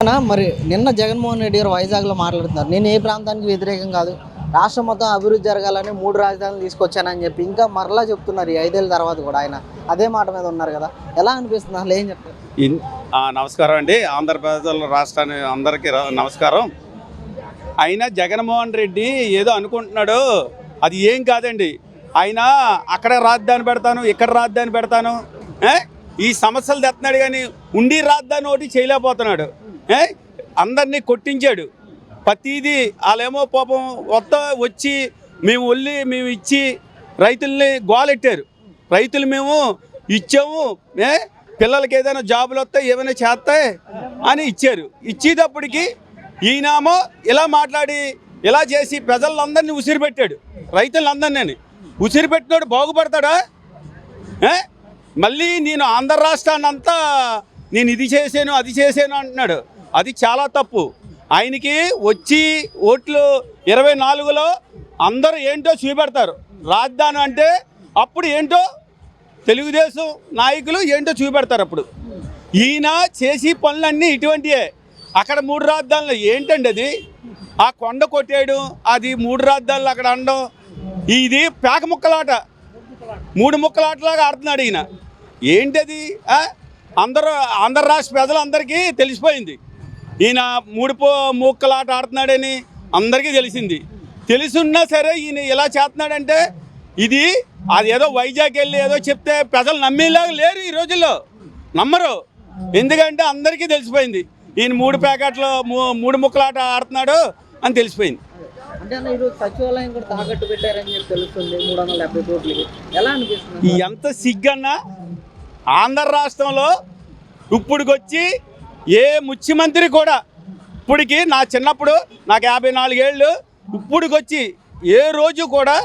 మరి నిన్న జగన్మోహన్ రెడ్డి గారు వైజాగ్లో మాట్లాడుతున్నారు. నేను ఏ ప్రాంతానికి వ్యతిరేకం కాదు. రాష్ట్రం మొత్తం అభివృద్ధి జరగాలని మూడు రాజధానులు తీసుకొచ్చానని చెప్పి ఇంకా మరలా చెప్తున్నారు ఈ ఐదేళ్ళ తర్వాత కూడా ఆయన. అదే మాట మీద ఉన్నారు కదా. ఎలా అనిపిస్తుంది? అసలు ఏం చెప్తారు? ఆ, నమస్కారం అండి. ఆంధ్రప్రదేశ్ రాష్ట్రాన్ని అందరికీ నమస్కారం. అయినా జగన్మోహన్ రెడ్డి ఏదో అనుకుంటున్నాడు అది ఏం కాదండి. ఆయన అక్కడ రాజధాని పెడతాను ఇక్కడ రాజధాని పెడతాను ఈ సమస్యలు తెస్తున్నాడు కానీ ఉండి రాజధాని ఒకటి చేయలేకపోతున్నాడు. అందరినీ కొట్టించాడు. ప్రతిదీ వాళ్ళేమో పాపం వద్ద వచ్చి మేము వెళ్ళి మేము ఇచ్చి రైతుల్ని గోలెట్టారు. రైతులు మేము ఇచ్చాము. ఏ? పిల్లలకి ఏదైనా జాబులు వస్తాయి ఏమైనా చేస్తాయి అని ఇచ్చారు. ఇచ్చేటప్పటికి ఈయనేమో ఇలా మాట్లాడి ఇలా చేసి ప్రజలందరినీ ఉసిరి పెట్టాడు రైతులందరినీ ఉసిరి పెట్టినాడు బాగుపడతాడా మళ్ళీ నేను ఆంధ్ర రాష్ట్రాన్ని అంతా నేను ఇది చేశాను అది చేశాను అంటున్నాడు. అది చాలా తప్పు. ఆయనకి వచ్చి ఓట్లు ఇరవై నాలుగులో అందరూ ఏంటో చూపెడతారు. రాజధాని అంటే అప్పుడు ఏంటో తెలుగుదేశం నాయకులు ఏంటో చూపెడతారు అప్పుడు. ఈయన చేసి పనులన్నీ ఇటువంటివే అక్కడ మూడు రాజధానులు ఏంటండి అది? ఆ కొండ కొట్టేయడం అది మూడు రాజధానులు అక్కడ అనడం ఇది పేక ముక్కలాట. మూడు ముక్కలాటలాగా ఆడుతున్నాడు ఈయన. ఏంటది? అందరూ ఆంధ్ర రాష్ట్ర ప్రజలందరికీ తెలిసిపోయింది. ఈయన మూడు పో ముక్కలాట ఆడుతున్నాడని అందరికీ తెలిసింది. తెలిసున్నా సరే ఈయన ఇలా చేస్తున్నాడంటే ఇది అది ఏదో వైజాగ్ వెళ్ళి ఏదో చెప్తే ప్రజలు నమ్మేలాగా లేరు ఈ రోజుల్లో. నమ్మరు. ఎందుకంటే అందరికీ తెలిసిపోయింది. ఈయన మూడు ప్యాకెట్లు మూ- మూడు ముక్కలాట ఆడుతున్నాడు అని తెలిసిపోయింది. సచివాలయం కూడా తాకట్టు పెట్టారని తెలుస్తుంది ఎంత సిగ్గన్నా ఆంధ్ర రాష్ట్రంలో ఇప్పుడుకొచ్చి ఏ ముఖ్యమంత్రి కూడా ఇప్పటికి నా చిన్నప్పుడు నాకు యాభై నాలుగేళ్ళు ఇప్పుడుకొచ్చి ఏ రోజు కూడా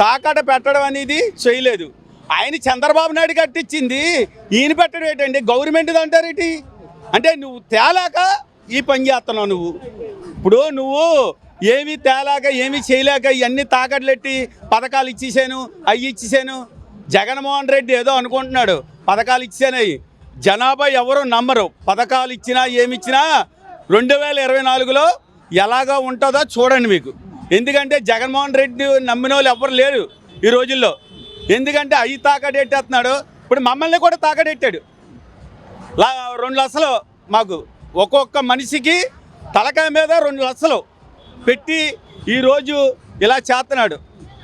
తాకట పెట్టడం అనేది చేయలేదు. ఆయన చంద్రబాబు నాయుడు కట్టించింది ఈయన పెట్టడం ఏంటండి? గవర్నమెంట్ అంటారేటి అంటే నువ్వు తేలాక ఈ పని చేస్తున్నావు నువ్వు. ఇప్పుడు నువ్వు ఏమీ తేలాక ఏమీ చేయలేక ఇవన్నీ తాకట్లెట్టి పథకాలు ఇచ్చేసాను అవి ఇచ్చేసాను. జగన్మోహన్ రెడ్డి ఏదో అనుకుంటున్నాడు. పథకాలు ఇచ్చానవి జనాభా ఎవరు నమ్మరు. పథకాలు ఇచ్చినా ఏమి ఇచ్చినా రెండు వేల ఇరవై నాలుగులో ఎలాగా ఉంటుందో చూడండి మీకు. ఎందుకంటే జగన్మోహన్ రెడ్డి నమ్మిన వాళ్ళు ఎవరు లేరు ఈ రోజుల్లో. ఎందుకంటే అవి తాకడెట్టేస్తున్నాడు ఇప్పుడు మమ్మల్ని కూడా తాకడెట్టాడు లా రెండు లక్షలు మాకు. ఒక్కొక్క మనిషికి తలకాయ మీద రెండు లక్షలు పెట్టి ఈరోజు ఇలా చేస్తున్నాడు.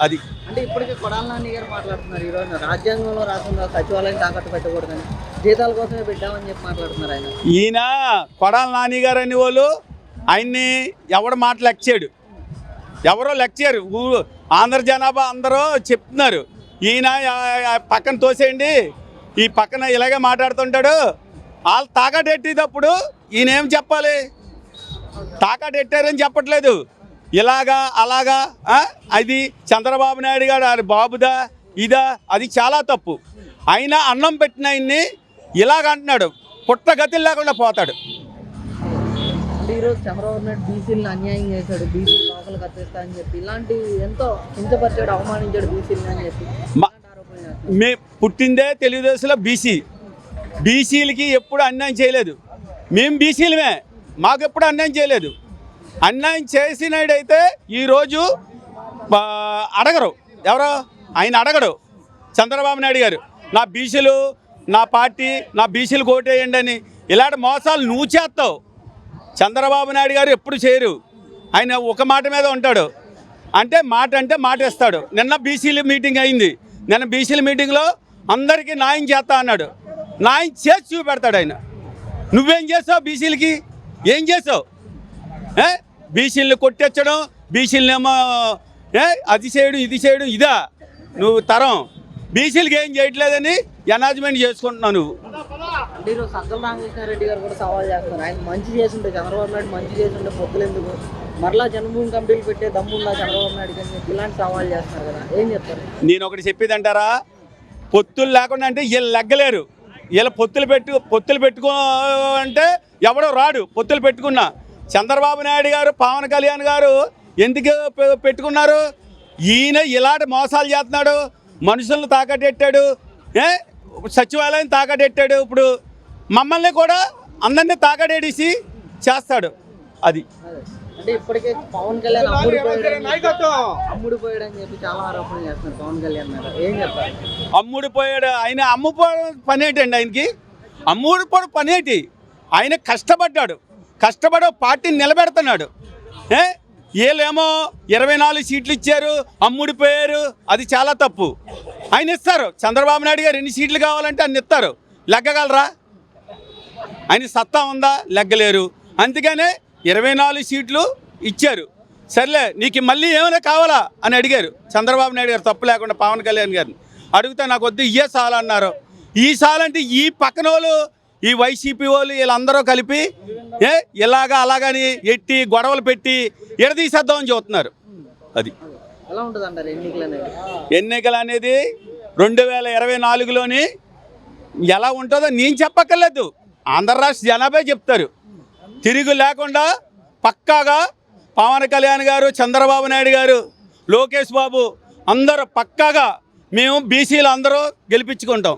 అది అంటే ఇప్పటికే కొడాల నాని గారు మాట్లాడుతున్నారు ఈ రోజు రాజ్యాంగంలో రాకుండా సచివాలయం తాకట్టు పెట్టకూడదని జీతాల కోసమే పెట్టామని చెప్పి మాట్లాడుతున్నారు ఆయన. ఈయన కొడాల నాని గారు అనే వాళ్ళు ఆయన్ని ఎవడు మాట లెక్చాడు ఎవరో లెక్చారు ఆంధ్ర జనాభా అందరూ చెప్తున్నారు. ఈయన పక్కన తోసేయండి. ఈ పక్కన ఇలాగే మాట్లాడుతుంటాడు. వాళ్ళు తాకటెట్టేటప్పుడు ఈయన ఏం చెప్పాలి తాకటెట్టారని చెప్పట్లేదు. ఇలాగా అలాగా? అది చంద్రబాబు నాయుడు గారు అది బాబుదా ఇదా? అది చాలా తప్పు. అయినా అన్నం పెట్టిన ఆయన్ని ఇలాగ అంటున్నాడు. పుట్టగతి లేకుండా పోతాడు. అంటే ఈరోజు చంద్రబాబు నాయుడు బీసీలను అన్యాయం చేశాడు. బీసీ లోకలు కత్తిస్తా అని చెప్పి ఇలాంటి ఎంతో కించపరిచాడు అవమానించాడు బీసీలను అని చెప్పి. మా- ఇలాంటి ఆరోపణలు చేస్తున్నారు. మే పుట్టిందే తెలుగుదేశంలో బీసీ. బీసీలకి ఎప్పుడు అన్యాయం చేయలేదు. మేము బీసీలమే. మాకు ఎప్పుడు అన్యాయం చేయలేదు. అన్యాయం చేసినైతే ఈరోజు అడగరు. ఎవరు? ఆయన అడగడు. చంద్రబాబు నాయుడు గారు నా బీసీలు నా పార్టీ నా బీసీలు కోటేయండి అని ఇలాంటి మోసాలు నువ్వు చేస్తావు. చంద్రబాబు నాయుడు గారు ఎప్పుడు చేయరు. ఆయన ఒక మాట మీద ఉంటాడు. అంటే మాట అంటే మాట ఇస్తాడు. నిన్న బీసీల మీటింగ్ అయింది. నిన్న బీసీల మీటింగ్లో అందరికీ న్యాయం చేస్తా అన్నాడు. న్యాయం చేసి చూపెడతాడు ఆయన. నువ్వేం చేసావు బీసీలకి? ఏం చేసావు బీసీలను కొట్టెచ్చడం బీసీలనేమో ఏ అది చేయడం ఇది చేయడం ఇదా? నువ్వు తరం. బీసీలకి ఏం చేయట్లేదని ఎనాజ్మెంట్ చేసుకుంటున్నావు నువ్వు. అంటే ఈరోజు సజ్జల రామకృష్ణారెడ్డి గారు కూడా సవాల్ చేస్తున్నారు. ఆయన మంచి చేస్తుంటే చంద్రబాబు నాయుడు మంచి ఎందుకు? మరలా జన్మభూమి కమిటీలు పెట్టే దమ్ముందా చంద్రబాబు నాయుడు అని చెప్పి ఇలాంటి సవాల్ చేస్తున్నారు కదా. ఏం చెప్తారు? నేను ఒకటి చెప్పేది అంటారా పొత్తులు లేకుండా అంటే వీళ్ళు లెగ్గలేరు. వీళ్ళ పొత్తులు పెట్టు పొత్తులు పెట్టుకో అంటే ఎవడో రాడు. పొత్తులు పెట్టుకున్నా. చంద్రబాబు నాయుడు గారు పవన్ కళ్యాణ్ గారు ఎందుకు పె- పెట్టుకున్నారు? ఈయన ఇలాంటి మోసాలు చేస్తున్నాడు. మనుషులను తాకట్టెట్టాడు ఏ? సచివాలయం తాకట్టెట్టాడు ఇప్పుడు మమ్మల్ని కూడా అందరినీ తాకడేడిసి చేస్తాడు. అది. అదే. అంటే ఇప్పటికే పవన్ కళ్యాణ్ అమ్ముడు పోయాడు అని చెప్పి- అమ్ముడు పోయాడు అని చెప్పి చాలా ఆరోపణలు చేస్తున్నారు పవన్ కళ్యాణ్ మీద. ఏం చెప్తారు అమ్ముడు పోయాడు. ఆయన అమ్ముపోవడం పని ఏంటండి ఆయనకి? అమ్ముడు పోవడం పని ఏంటి ఆయన కష్టపడ్డాడు. కష్టపడి పార్టీని నిలబెడుతున్నాడు. ఏ? వీళ్ళేమో ఇరవై నాలుగు సీట్లు ఇచ్చారు అమ్ముడిపోయారు అది చాలా తప్పు. ఆయన ఇస్తారు. చంద్రబాబు నాయుడు గారు ఎన్ని సీట్లు కావాలంటే అన్ని ఇస్తారు. లెగ్గగలరా? ఆయన సత్తా ఉందా? లెగ్గలేరు. అందుకనే ఇరవై నాలుగు సీట్లు ఇచ్చారు. సర్లే నీకు మళ్ళీ ఏమైనా కావాలా? అని అడిగారు. చంద్రబాబు నాయుడు గారు తప్పు లేకుండా పవన్ కళ్యాణ్ గారిని. అడిగితే నాకు వద్దు ఇయ్యే సాలు అన్నారు. ఈ సాలంటే ఈ పక్కన వాళ్ళు ఈ వైసీపీ వాళ్ళు వీళ్ళందరూ కలిపి ఏ ఇలాగా అలాగని ఎట్టి గొడవలు పెట్టి ఎడదీసేద్దామని చూస్తున్నారు అది. ఎన్నికలు అనేది? రెండు వేల ఇరవై నాలుగులోని ఎలా ఉంటుందో నేను చెప్పక్కర్లేదు. ఆంధ్ర రాష్ట్ర జనాభా చెప్తారు. తిరుగు లేకుండా పక్కాగా పవన్ కళ్యాణ్ గారు చంద్రబాబు నాయుడు గారు లోకేష్ బాబు అందరూ పక్కాగా మేము బీసీలు అందరూ గెలిపించుకుంటాం.